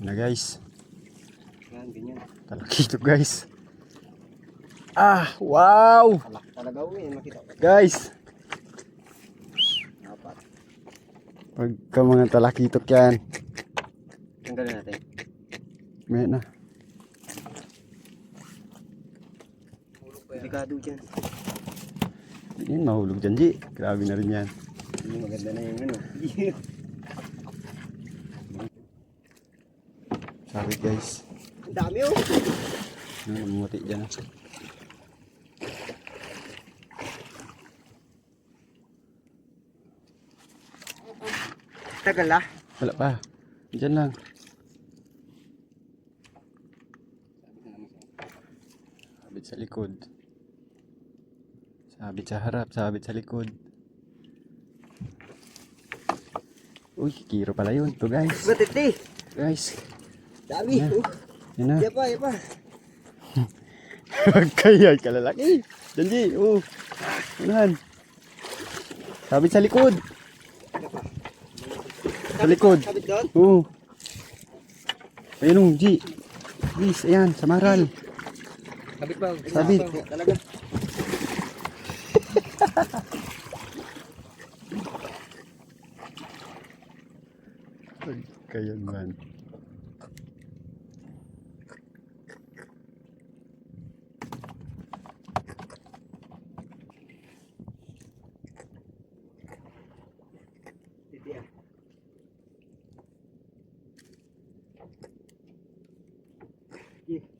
Na guys. Yan, ganyan. Talaki ito guys. Ah, wow! Kalaki talaga uwi. Makita ko. Guys, Apat. pagka mga talakitok yan. Tanggalin natin. May na. Delikado dyan. Yan mahulog dyan, Ji. Grabe na rin yan. Maganda na yung ano. Sabi guys. Ang dami oh. Ano, namumuti dyan. Tagal ah. Wala pa. Diyan lang. Sabit sa likod. Sabit sa harap, sabit sa likod. Uy, kikiro pala yun. To guys. Matiti. Guys. Dami. Yan. Oh. Na. Yan pa, yan pa. Kaya kalalaki. Janji, oh. Unahan. Sabit sa likod. Sa likod. Sabit doon. Oo. Ayun oh, G. Please, ayan, sa maral. Sabit ba? Sabit. Talaga. Kaya man. aquí.